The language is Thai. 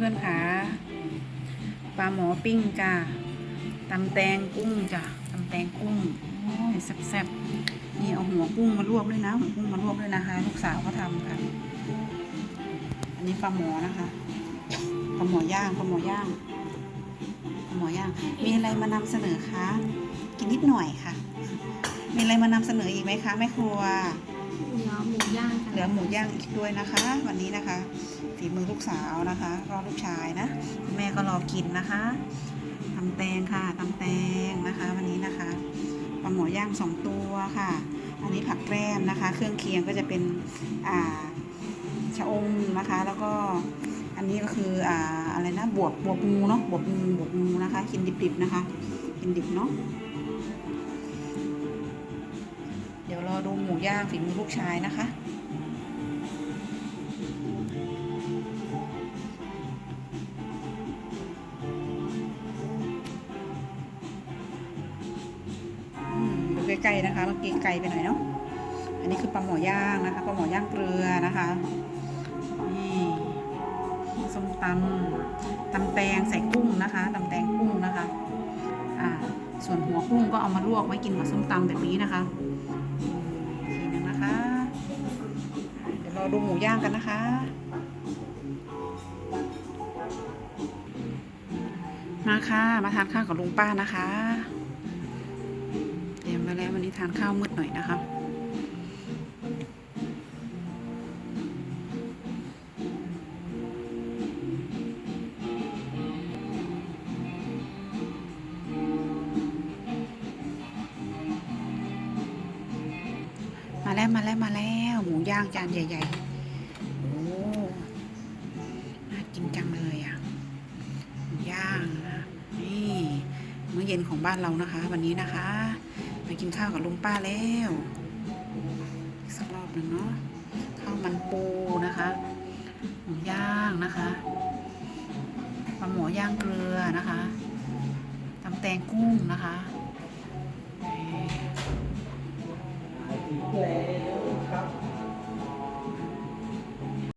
พื่อนๆค่ะปลาหมอปิ้งจ้าตำแตงกุ้งจ้ะตำแตงกุ้งแซ่บๆนี่เอาหัวกุ้งมาลวกด้วยนะหัวกุ้งมาลวกด้วยนะคะ ลูกสาวเขาทำค่ะ อันนี้ปลาหมอนะคะปลาหมอย่างปลาหมอย่างปลาหมอย่าง มีอะไรมานำเสนอคะกินนิดหน่อยค่ะ มีอะไรมานำเสนออีกไหมคะแม่ครัว เนื้อหมูย่างเหลือหมูย่างอีกด้วยนะคะ วันนี้นะคะ ฝีมือลูกสาวนะคะ รอลูกชายนะ แม่ก็รอกินนะคะตำแตงค่ะตำแตงนะคะ วันนี้นะคะปลาหมูย่างสองตัวค่ะ อันนี้ผักแกล้มนะคะ เครื่องเคียงก็จะเป็นอ่าชะอมนะคะ แล้วก็อันนี้ก็คืออ่าอะไรนะบวบบวบงูเนาะบวบงูบวบงูนะคะ กินดิบๆนะคะ กินดิบเนาะ ดี๋ยวรอดูหมูย่างฝีมือลูกชายนะคะอืมดูใกล้ๆนะคะเมื่อกี้ไกลไปหน่อยเนาะอันนี้คือปลาหมอย่างนะคะปลาหมอย่างเกลือนะคะนี่ส้มตำตำแตงใส่กุ้งนะคะตำแตงกุ้งนะคะ อ่า ส่วนหัวกุ้งก็เอามาลวกไว้กินกับส้มตำแบบนี้นะคะ ดูหมูย่างกันนะคะ มาค่ะ มาทานข้าวกับลุงป้านะคะเตรียมมาแล้ววันนี้ทานข้าวมืดหน่อยนะคะมาแล้วมาแล้วมาแล้ว ย่างจานใหญ่ๆ โอ้น่ากินจังเลยอะหมูย่างนะนี่มื้อเย็นของบ้านเรานะคะ วันนี้นะคะ มากินข้าวกับลุงป้าแล้วสักรอบหนึ่งเนาะข้าวมันปูนะคะหมูย่างนะคะปลาหมอย่างเกลือนะคะตำแตงกุ้งนะคะ